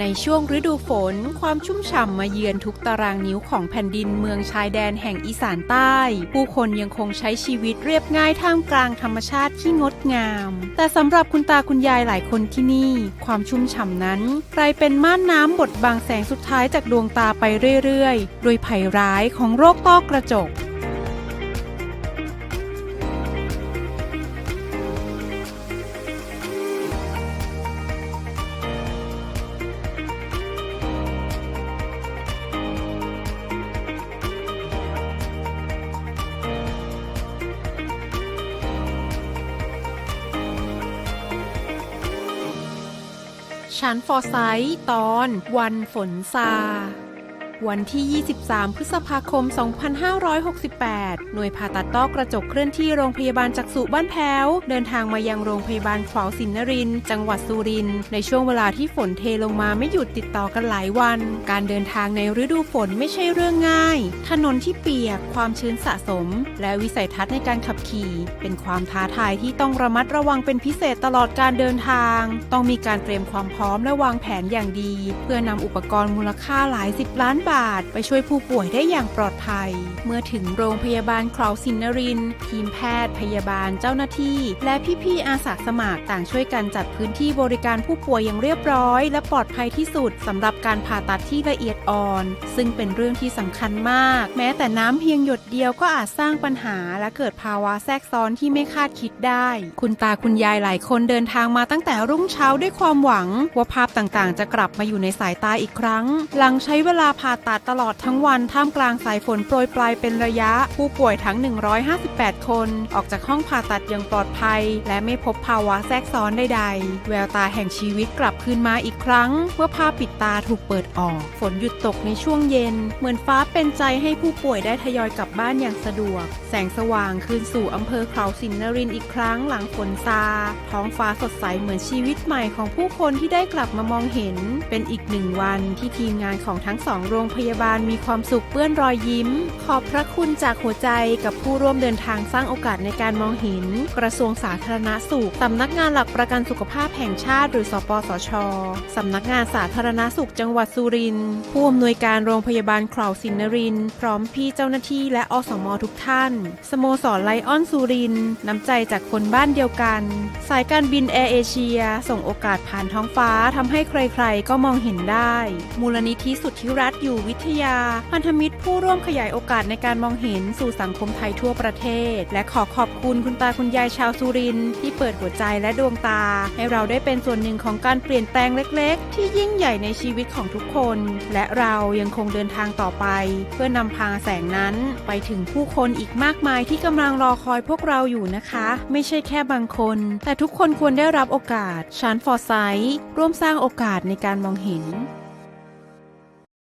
ในช่วงฤดูฝน ความชุ่มฉ่ำมาเยือนทุกตารางนิ้วของแผ่นดินเมืองชายแดนแห่งอีสานใต้ ผู้คนยังคงใช้ชีวิตเรียบง่ายท่ามกลางธรรมชาติที่งดงาม แต่สำหรับคุณตาคุณยายหลายคนที่นี่ ความชุ่มฉ่ำนั้น กลายเป็นม่านน้ำบดบังแสงสุดท้ายจากดวงตาไปเรื่อยๆ โดยภัยร้ายของโรคต้อกระจก ชั้นฟอร์ไซต์ตอนวันฝนซา วันที่ 23 พฤษภาคม 2568 หน่วยผ่าตัดต้อกระจกเคลื่อนที่โรงพยาบาลจักษุบ้านแพ้ว เดินทางมายังโรงพยาบาลขวาวสินนริน จังหวัดสุริน ในช่วงเวลาที่ฝนเทลงมาไม่หยุดติดต่อกันหลายวัน การเดินทางในฤดูฝนไม่ใช่เรื่องง่าย ถนนที่เปียก ความชื้นสะสม และวิสัยทัศน์ในการขับขี่ เป็นความท้าทายที่ต้องระมัดระวังเป็นพิเศษตลอดการเดินทาง ต้องมีการเตรียมความพร้อมและวางแผนอย่างดี เพื่อนำอุปกรณ์มูลค่าหลายสิบล้านบาทไปช่วยผู้ป่วยได้อย่างปลอดภัย เมื่อถึงโรงพยาบาลคลาวสินนริน ทีมแพทย์ พยาบาลเจ้าหน้าที่ และพี่ๆอาสาสมัครต่างช่วยกันจัดพื้นที่บริการผู้ป่วยอย่างเรียบร้อย และปลอดภัยที่สุดสำหรับการผ่าตัดที่ละเอียดอ่อน ซึ่งเป็นเรื่องที่สำคัญมาก แม้แต่น้ำเพียงหยดเดียวก็อาจสร้างปัญหา และเกิดภาวะแทรกซ้อนที่ไม่คาดคิดได้ คุณตาคุณยายหลายคนเดินทางมาตั้งแต่รุ่งเช้าด้วยความหวังว่าภาพต่างๆ จะกลับมาอยู่ในสายตาอีกครั้ง หลังใช้เวลาผ่าาตัดตลอดทั้งวันท่ามกลางสายฝนโปรยปลายเป็นระยะ ผู้ป่วยทั้ง 158 คน ออกจากห้องผ่าตัดอย่างปลอดภัย และไม่พบภาวะแทรกซ้อนใดๆ แววตาแห่งชีวิตกลับคืนมาอีกครั้ง เมื่อผ้าปิดตาถูกเปิดออก ฝนหยุดตกในช่วงเย็น เหมือนฟ้าเป็นใจให้ผู้ป่วยได้ทยอยกลับบ้านอย่างสะดวก แสงสว่างคืนสู่อำเภอเขาสินนรินทร์อีกครั้งหลังฝนซา ท้องฟ้าสดใสเหมือนชีวิตใหม่ของผู้คนที่ได้กลับมามองเห็น เป็นอีกหนึ่งวันที่ทีมงานของทั้งสองโรงงพยาบาลมีความสุขเปื้อนรอยยิ้ม ขอบพระคุณจากหัวใจกับผู้ร่วมเดินทางสร้างโอกาสในการมองเห็น กระทรวงสาธารณสุขสำนักงานหลักประกันสุขภาพแห่งชาติ หรือสปสชสำนักงานสาธารณสุขจังหวัดสุรินทร์ผู้อำนวยการโรงพยาบาลคลาวสินนรินทร์พร้อมพี่เจ้าหน้าที่และอสมทุกท่าน สโมสรไลออนสุรินทร์น้ำใจจากคนบ้านเดียวกัน สายการบินแอร์เอเชีย ส่งโอกาสผ่านท้องฟ้าทำให้ใครๆ ก็มองเห็นได้ มูลนิธิสุทธิรัตน์อยู่วิทยา พันธมิตรผู้ร่วมขยายโอกาสในการมองเห็นสู่สังคมไทยทั่วประเทศ และขอขอบคุณคุณตาคุณยายชาวสุรินที่เปิดหัวใจและดวงตา ให้เราได้เป็นส่วนหนึ่งของการเปลี่ยนแปลงเล็ก ๆ ที่ยิ่งใหญ่ในชีวิตของทุกคน และเรายังคงเดินทางต่อไป เพื่อนำพาแสงนั้นไปถึงผู้คนอีกมากมายที่กำลังรอคอยพวกเราอยู่นะคะ ไม่ใช่แค่บางคน แต่ทุกคนควรได้รับโอกาสชานฟอร์ไซต์ร่วมสร้างโอกาสในการมองเห็น